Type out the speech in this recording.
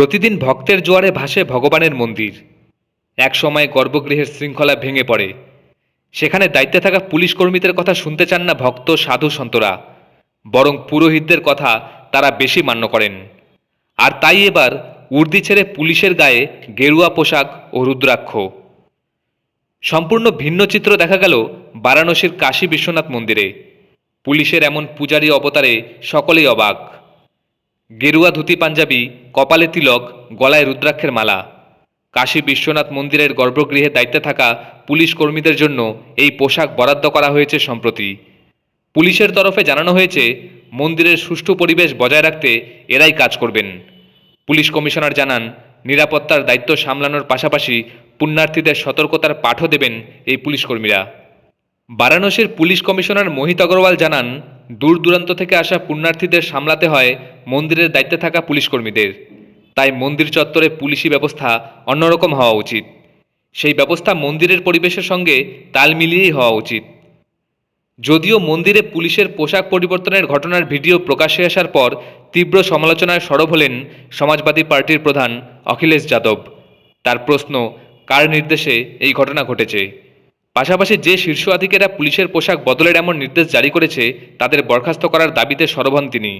প্রতিদিন ভক্তের জোয়ারে ভাসে ভগবানের মন্দির। এক সময় গর্ভগৃহের শৃঙ্খলা ভেঙে পড়ে। সেখানে দায়িত্বে থাকা পুলিশ কর্মীদের কথা শুনতে চান না ভক্ত সাধু সন্তরা। বরং পুরোহিতদের কথা তারা বেশি মান্য করেন। আর তাই এবার উর্দি ছেড়ে পুলিশের গায়ে গেরুয়া পোশাক ও রুদ্রাক্ষ। সম্পূর্ণ ভিন্ন চিত্র দেখা গেল বারাণসীর কাশী বিশ্বনাথ মন্দিরে। পুলিশের এমন পূজারী অবতারে সকলেই অবাক। গেরুয়া ধুতি পাঞ্জাবি, কপালে তিলক, গলায় রুদ্রাক্ষের মালা। কাশী বিশ্বনাথ মন্দিরের গর্ভগৃহে দায়িত্বে থাকা পুলিশ কর্মীদের জন্য এই পোশাক বরাদ্দ করা হয়েছে সম্প্রতি। পুলিশের তরফে জানানো হয়েছে, মন্দিরের সুষ্ঠু পরিবেশ বজায় রাখতে এরাই কাজ করবেন। পুলিশ কমিশনার জানান, নিরাপত্তার দায়িত্ব সামলানোর পাশাপাশি পুণ্যার্থীদের সতর্কতার পাঠও দেবেন এই পুলিশ কর্মীরা। বারাণসীর পুলিশ কমিশনার মোহিত অগ্রওয়াল জানান দূর দূরান্ত থেকে আসা পুণ্যার্থীদের সামলাতে হয় মন্দিরের দায়িত্বে থাকা পুলিশ কর্মীদের তাই মন্দির চত্বরে পুলিশি ব্যবস্থা অন্যরকম হওয়া উচিত। সেই ব্যবস্থা মন্দিরের পরিবেশের সঙ্গে তাল মিলিয়েই হওয়া উচিত। যদিও মন্দিরে পুলিশের পোশাক পরিবর্তনের ঘটনার ভিডিও প্রকাশ্যে আসার পর তীব্র সমালোচনায় সরব হলেন সমাজবাদী পার্টির প্রধান অখিলেশ যাদব। তার প্রশ্ন, কার নির্দেশে এই ঘটনা ঘটেছে? পাশাপাশি যে শীর্ষ আধিকারিকরা পুলিশের পোশাক বদলের এমন নির্দেশ জারি করেছে, তাদের বরখাস্ত করার দাবিতে সরব হন তিনি।